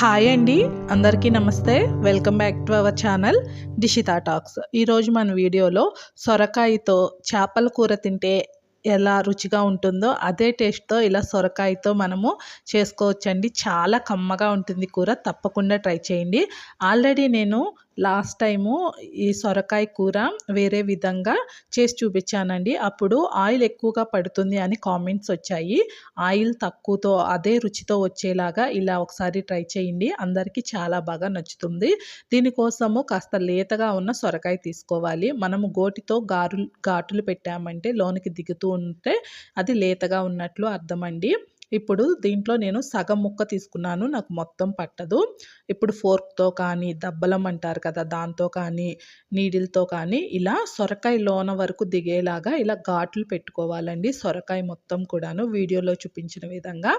Hi అండి అందరికీ నమస్తే. Welcome back to our channel Dishita talks ఈరోజు మన వీడియోలో సొరకాయతో చేపల కూర తింటే ఎలా రుచిగా ఉంటుందో అదే టేస్ట్తో ఇలా సొరకాయతో మనము చేసుకోవచ్చండి. చాలా కమ్మగా ఉంటుంది కూర తప్పకుండా ట్రై చేయండి. ఆల్రెడీ నేను లాస్ట్ టైము ఈ సొరకాయ కూర వేరే విధంగా చేసి చూపించానండి. అప్పుడు ఆయిల్ ఎక్కువగా పడుతుంది అని కామెంట్స్ వచ్చాయి. ఆయిల్ తక్కువతో అదే రుచితో వచ్చేలాగా ఇలా ఒకసారి ట్రై చేయండి. అందరికీ చాలా బాగా నచ్చుతుంది. దీనికోసము కాస్త లేతగా ఉన్న సొరకాయ తీసుకోవాలి. మనము గోటితో గారు ఘాటులు పెట్టామంటే లోనికి దిగుతూ ఉంటే అది లేతగా ఉన్నట్లు అర్థమండి. ఇప్పుడు దీంట్లో నేను సగం ముక్క తీసుకున్నాను నాకు మొత్తం పట్టదు. ఇప్పుడు ఫోర్క్తో కానీ దబ్బలం అంటారు కదా దాంతో కానీ నీడిల్తో కానీ ఇలా సొరకాయ లోన వరకు దిగేలాగా ఇలా ఘాట్లు పెట్టుకోవాలండి. సొరకాయ మొత్తం కూడాను వీడియోలో చూపించిన విధంగా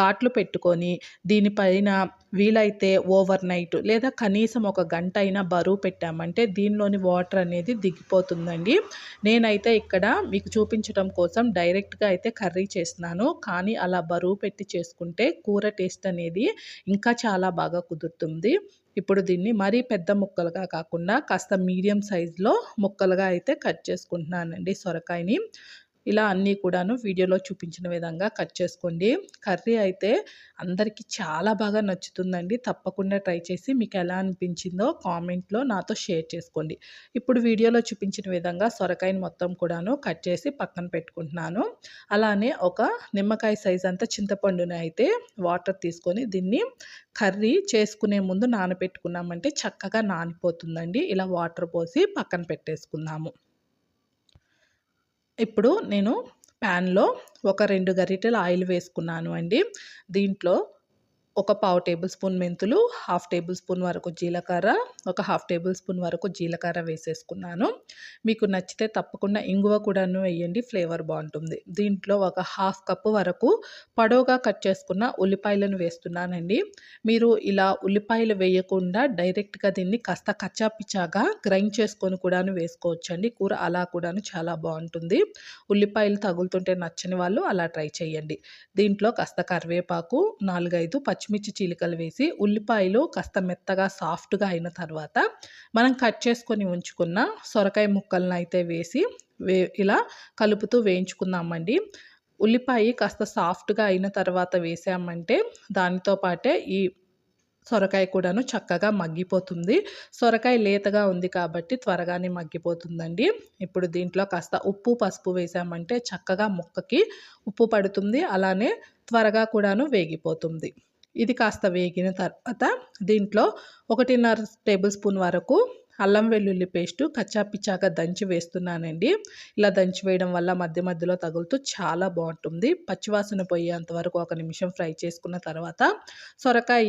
ఘాట్లు పెట్టుకొని దీనిపైన వీలైతే ఓవర్ నైట్ లేదా కనీసం ఒక గంట అయినా బరువు పెట్టామంటే దీనిలోని వాటర్ అనేది దిగిపోతుందండి. నేనైతే ఇక్కడ మీకు చూపించడం కోసం డైరెక్ట్గా అయితే కర్రీ చేస్తున్నాను. కానీ అలా బరువు పెట్టి చేసుకుంటే కూర టేస్ట్ అనేది ఇంకా చాలా బాగా కుదురుతుంది. ఇప్పుడు దీన్ని మరీ పెద్ద ముక్కలుగా కాకుండా కాస్త మీడియం సైజులో ముక్కలుగా అయితే కట్ చేసుకుంటున్నానండి సొరకాయని. ఇలా అన్నీ కూడాను వీడియోలో చూపించిన విధంగా కట్ చేసుకోండి. కర్రీ అయితే అందరికీ చాలా బాగా నచ్చుతుందండి. తప్పకుండా ట్రై చేసి మీకు ఎలా అనిపించిందో కామెంట్లో నాతో షేర్ చేసుకోండి. ఇప్పుడు వీడియోలో చూపించిన విధంగా సొరకాయని మొత్తం కూడాను కట్ చేసి పక్కన పెట్టుకుంటున్నాను. అలానే ఒక నిమ్మకాయ సైజ్ అంతా చింతపండుని అయితే వాటర్ తీసుకొని దీన్ని కర్రీ చేసుకునే ముందు నానబెట్టుకున్నామంటే చక్కగా నానిపోతుందండి. ఇలా వాటర్ పోసి పక్కన పెట్టేసుకుందాము. ఇప్పుడు నేను ప్యాన్లో ఒక రెండు గరిటెలు ఆయిల్ వేసుకున్నాను అండి. దీంట్లో ఒక పావు టేబుల్ స్పూన్ మెంతులు హాఫ్ టేబుల్ స్పూన్ వరకు జీలకర్ర ఒక హాఫ్ టేబుల్ స్పూన్ వరకు జీలకర్ర వేసేసుకున్నాను. మీకు నచ్చితే తప్పకుండా ఇంగువ కూడాను వేయండి ఫ్లేవర్ బాగుంటుంది. దీంట్లో ఒక హాఫ్ కప్పు వరకు పొడవుగా కట్ చేసుకున్న ఉల్లిపాయలను వేస్తున్నానండి. మీరు ఇలా ఉల్లిపాయలు వేయకుండా డైరెక్ట్గా దీన్ని కాస్త కచ్చాపిచ్చాగా గ్రైండ్ చేసుకొని కూడాను వేసుకోవచ్చండి. కూర అలా కూడాను చాలా బాగుంటుంది. ఉల్లిపాయలు తగులుతుంటే నచ్చని వాళ్ళు అలా ట్రై చేయండి. దీంట్లో కాస్త కరివేపాకు నాలుగైదు పచ్చి పచ్చిమిర్చి చీలికలు వేసి ఉల్లిపాయలు కాస్త మెత్తగా సాఫ్ట్గా అయిన తర్వాత మనం కట్ చేసుకొని ఉంచుకున్న సొరకాయ ముక్కలను అయితే వేసి వే ఇలా కలుపుతూ వేయించుకుందామండి. ఉల్లిపాయ కాస్త సాఫ్ట్గా అయిన తర్వాత వేసామంటే దానితో పాటే ఈ సొరకాయ కూడాను చక్కగా మగ్గిపోతుంది. సొరకాయ లేతగా ఉంది కాబట్టి త్వరగానే మగ్గిపోతుందండి. ఇప్పుడు దీంట్లో కాస్త ఉప్పు పసుపు వేసామంటే చక్కగా ముక్కకి ఉప్పు పడుతుంది. అలానే త్వరగా కూడాను వేగిపోతుంది. ఇది కాస్త వేగిన తర్వాత దీంట్లో ఒకటిన్నర టేబుల్ స్పూన్ వరకు అల్లం వెల్లుల్లి పేస్టు కచ్చాపిచ్చాగా దంచి వేస్తున్నానండి. ఇలా దంచి వేయడం వల్ల మధ్య మధ్యలో తగులుతూ చాలా బాగుంటుంది. పచ్చివాసన పోయేంత వరకు ఒక నిమిషం ఫ్రై చేసుకున్న తర్వాత సొరకాయ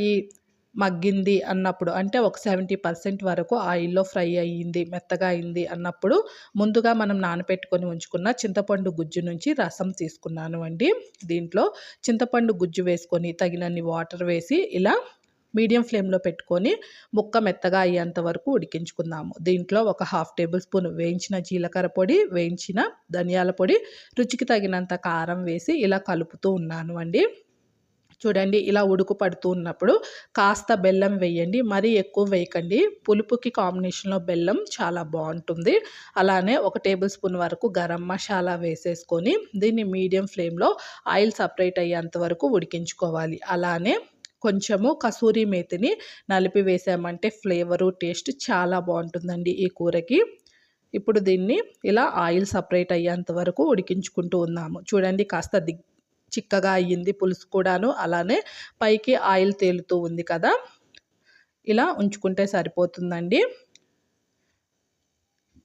మగ్గింది అన్నప్పుడు అంటే ఒక సెవెంటీ పర్సెంట్ వరకు ఆయిల్లో ఫ్రై అయ్యింది మెత్తగా అయింది అన్నప్పుడు ముందుగా మనం నానపెట్టుకొని ఉంచుకున్న చింతపండు గుజ్జు నుంచి రసం తీసుకున్నాను అండి. దీంట్లో చింతపండు గుజ్జు వేసుకొని తగినన్ని వాటర్ వేసి ఇలా మీడియం ఫ్లేమ్లో పెట్టుకొని ముక్క మెత్తగా అయ్యేంత వరకు ఉడికించుకుందాము. దీంట్లో ఒక హాఫ్ టేబుల్ స్పూన్ వేయించిన జీలకర్ర పొడి వేయించిన ధనియాల పొడి రుచికి తగినంత కారం వేసి ఇలా కలుపుతూ ఉన్నాను అండి. చూడండి ఇలా ఉడుకు పడుతూ ఉన్నప్పుడు కాస్త బెల్లం వేయండి. మరీ ఎక్కువ వేయకండి. పులుపుకి కాంబినేషన్లో బెల్లం చాలా బాగుంటుంది. అలానే ఒక టేబుల్ స్పూన్ వరకు గరం మసాలా వేసేసుకొని దీన్ని మీడియం ఫ్లేమ్లో ఆయిల్ సపరేట్ అయ్యేంత వరకు ఉడికించుకోవాలి. అలానే కొంచెము కసూరి మేతిని నలిపి వేసామంటే ఫ్లేవరు టేస్ట్ చాలా బాగుంటుందండి ఈ కూరకి. ఇప్పుడు దీన్ని ఇలా ఆయిల్ సపరేట్ అయ్యేంత వరకు ఉడికించుకుంటూ ఉన్నాము. చూడండి కాస్త దిగ్ చిక్కగా అయ్యింది పులుసు కూడాను. అలానే పైకి ఆయిల్ తేలుతూ ఉంది కదా. ఇలా ఉంచుకుంటే సరిపోతుందండి.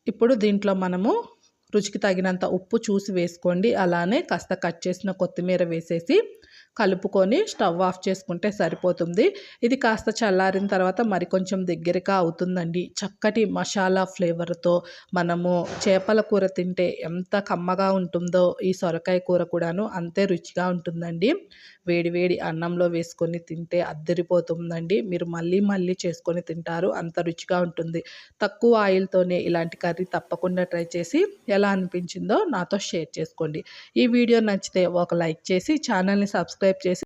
ఇప్పుడు దీంట్లో మనము రుచికి తగినంత ఉప్పు చూసి వేసుకోండి. అలానే కాస్త కట్ చేసిన కొత్తిమీర వేసేసి కలుపుకొని స్టవ్ ఆఫ్ చేసుకుంటే సరిపోతుంది. ఇది కాస్త చల్లారిన తర్వాత మరి కొంచెం దగ్గరగా అవుతుందండి. చక్కటి మసాలా ఫ్లేవర్తో మనము చేపల కూర తింటే ఎంత కమ్మగా ఉంటుందో ఈ సొరకాయ కూర కూడాను అంతే రుచిగా ఉంటుందండి. వేడివేడి అన్నంలో వేసుకొని తింటే అద్దరిపోతుందండి. మీరు మళ్ళీ మళ్ళీ చేసుకొని తింటారు. అంత రుచిగా ఉంటుంది. తక్కువ ఆయిల్తోనే ఇలాంటి కర్రీ తప్పకుండా ట్రై చేసి ఎలా అనిపించిందో నాతో షేర్ చేసుకోండి. ఈ వీడియో నచ్చితే ఒక లైక్ చేసి ఛానల్ని సబ్స్క్రైబ్ చేసి